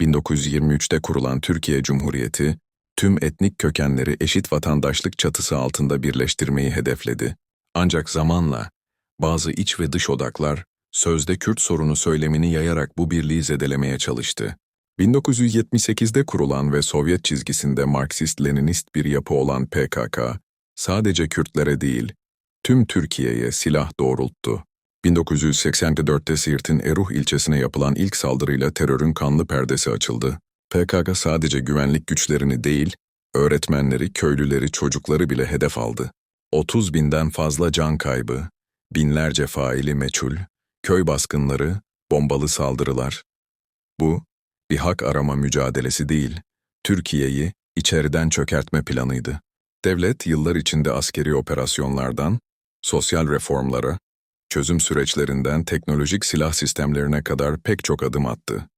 1923'te kurulan Türkiye Cumhuriyeti, tüm etnik kökenleri eşit vatandaşlık çatısı altında birleştirmeyi hedefledi. Ancak zamanla bazı iç ve dış odaklar sözde Kürt sorunu söylemini yayarak bu birliği zedelemeye çalıştı. 1978'de kurulan ve Sovyet çizgisinde Marksist-Leninist bir yapı olan PKK, sadece Kürtlere değil, tüm Türkiye'ye silah doğrulttu. 1984'te Siirt'in Eruh ilçesine yapılan ilk saldırıyla terörün kanlı perdesi açıldı. PKK sadece güvenlik güçlerini değil, öğretmenleri, köylüleri, çocukları bile hedef aldı. 30 binden fazla can kaybı, binlerce faili meçhul, köy baskınları, bombalı saldırılar. Bu, bir hak arama mücadelesi değil, Türkiye'yi içeriden çökertme planıydı. Devlet yıllar içinde askeri operasyonlardan, sosyal reformlara, çözüm süreçlerinden teknolojik silah sistemlerine kadar pek çok adım attı.